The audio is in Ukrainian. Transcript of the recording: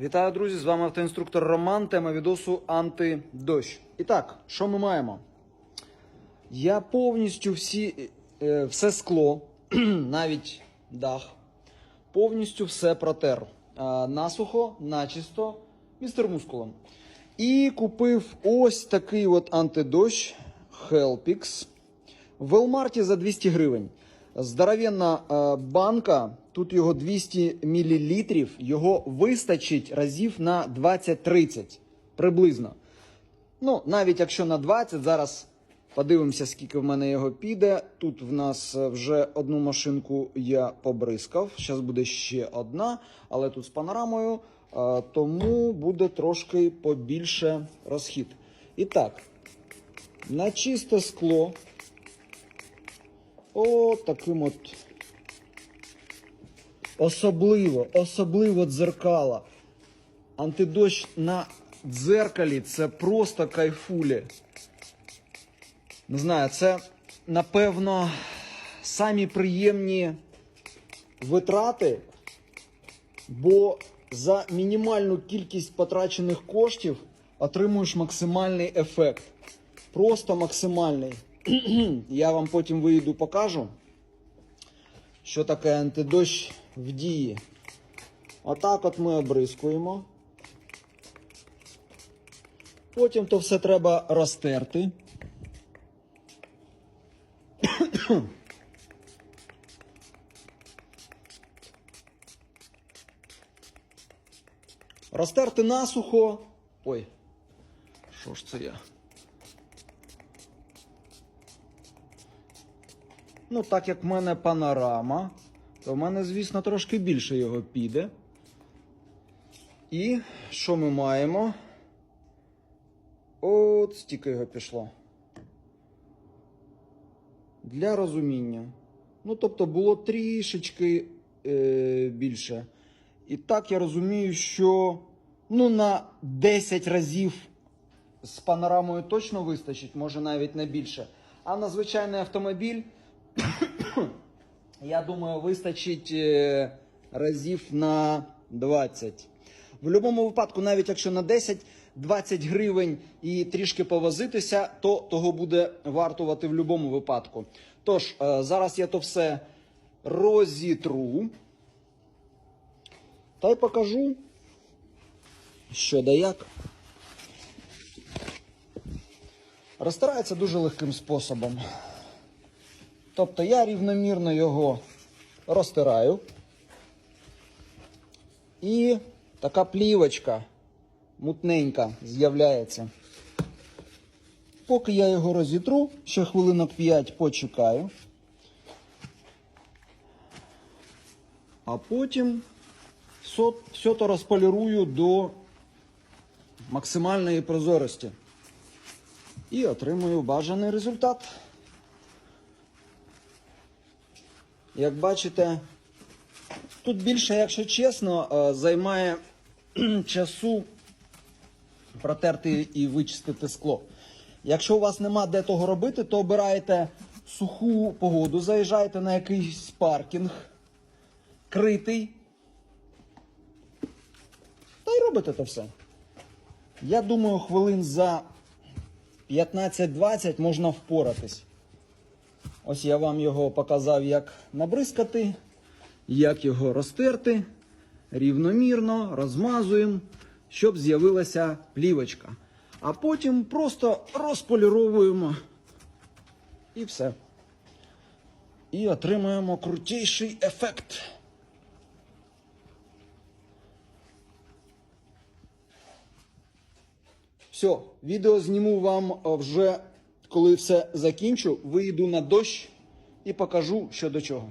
Вітаю, друзі! З вами автоінструктор Роман. Тема відосу антидощ. І так, що ми маємо? Я повністю всі, е, все скло, навіть дах, повністю все протер. А, насухо, начисто, містер мускулом. І купив ось такий от антидощ Helpix в Велмарті за 200 гривень. Здоровенна е, банка, тут його 200 мл, його вистачить разів на 20-30 приблизно. Ну, навіть якщо на 20, зараз подивимося, скільки в мене його піде. Тут в нас е, вже одну машинку я побризкав. Зараз буде ще одна, але тут з панорамою, е, тому буде трошки побільше розхід. І так, на чисте скло. О, таким от. Особливо, особливо дзеркала. Антидощ на дзеркалі це просто кайфулі. Не знаю, це, напевно, самі приємні витрати, бо за мінімальну кількість потрачених коштів отримуєш максимальний ефект. Просто максимальний. Я вам потім вийду покажу, що таке антидощ в дії. Отак от ми обрискуємо. Потім то все треба розтерти. Розтерти насухо. Ой, що ж це я? Ну, так як в мене панорама, то в мене, звісно, трошки більше його піде. І що ми маємо? От стільки його пішло. Для розуміння. Ну, тобто, було трішечки е, більше. І так я розумію, що ну, на 10 разів з панорамою точно вистачить, може навіть не більше. А на звичайний автомобіль, я думаю, вистачить е, разів на 20. В будь-якому випадку, навіть якщо на 10-20 гривень і трішки повозитися, то того буде вартувати в будь-якому випадку. Тож, е, зараз я то все розітру. Та й покажу, що да як. Розтирається дуже легким способом. Тобто я рівномірно його розтираю. І така плівочка мутненька з'являється. Поки я його розітру, ще хвилинок 5 почекаю. А потім все, то розполірую до максимальної прозорості. І отримую бажаний результат. Як бачите, тут більше, якщо чесно, е, займає часу протерти і вичистити скло. Якщо у вас нема де того робити, то обираєте суху погоду, заїжджаєте на якийсь паркінг, критий. Та й робите то все. Я думаю, хвилин за 15-20 можна впоратись. Ось я вам його показав, як набризкати, як його розтерти рівномірно, розмазуємо, щоб з'явилася плівочка. А потім просто розполіровуємо і все. І отримуємо крутіший ефект. Все, відео зніму вам вже коли все закінчу, вийду на дощ і покажу, що до чого.